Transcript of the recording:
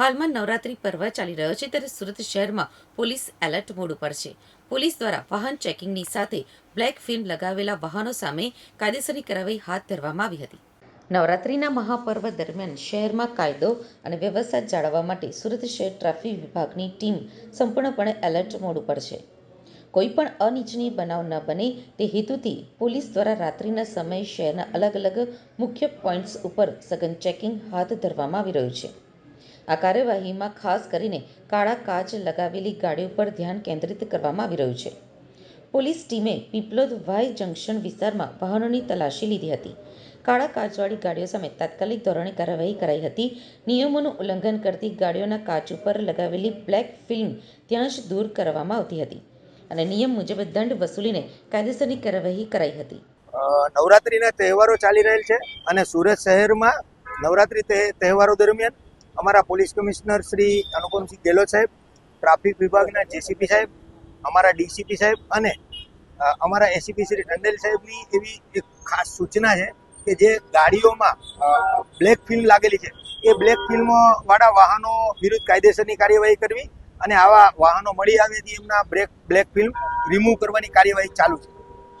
હાલમાં નવરાત્રી પર્વ ચાલી રહ્યો છે ત્યારે સુરત શહેરમાં પોલીસ એલર્ટ મોડ ઉપર છે. પોલીસ દ્વારા વાહન ચેકિંગની સાથે બ્લેક ફિલ્મ લગાવેલા વાહનો સામે કાયદેસરની કાર્યવાહી હાથ ધરવામાં આવી હતી. નવરાત્રિના મહાપર્વ દરમિયાન શહેરમાં કાયદો અને વ્યવસ્થા જાળવવા માટે સુરત શહેર ટ્રાફિક વિભાગની ટીમ સંપૂર્ણપણે એલર્ટ મોડ ઉપર છે. કોઈ પણ અનિચ્છનીય બનાવ ન બને તે હેતુથી પોલીસ દ્વારા રાત્રિના સમયે શહેરના અલગ અલગ મુખ્ય પોઈન્ટ્સ ઉપર સઘન ચેકિંગ હાથ ધરવામાં આવી રહ્યું છે. આ કાર્યવાહીમાં ખાસ કરીને કાળા કાચ લગાવેલી ગાડીઓ પર ધ્યાન કેન્દ્રિત કરવામાં આવી રહ્યું છે. પોલીસ ટીમે પીપલોદ વાય જંકશન વિસ્તારમાં વાહનોની તલાશી લીધી હતી. કાળા કાચવાળી ગાડીઓ સામે તાત્કાલિક ધોરણે કાર્યવાહી કરાઈ હતી. નિયમોનું ઉલ્લંઘન કરતી ગાડીઓના કાચ ઉપર લગાવેલી બ્લેક ફિલ્મ ત્યાં જ દૂર કરવામાં આવતી હતી અને નિયમ મુજબ દંડ વસૂલીને કાયદેસરની કાર્યવાહી કરાઈ હતી. નવરાત્રિના તહેવારો ચાલી રહેલ છે અને સુરત શહેરમાં નવરાત્રિ તહેવારો દરમિયાન અમારા પોલીસ કમિશનર શ્રી અનુપમસિંહ ગેહલોત સાહેબ, ટ્રાફિક વિભાગના જેસીપી સાહેબ, અમારા ડીસીપી સાહેબ અને અમારા એસીપી શ્રી ટંડેલ સાહેબની એવી એક ખાસ સૂચના છે કે જે ગાડીઓમાં બ્લેક ફિલ્મ લાગેલી છે. એ બ્લેક ફિલ્મ વાળા વાહનો વિરુદ્ધ કાયદેસરની કાર્યવાહી કરવી અને આવા વાહનો મળી આવે એમના બ્રેક, બ્લેક ફિલ્મ રિમૂવ કરવાની કાર્યવાહી ચાલુ છે.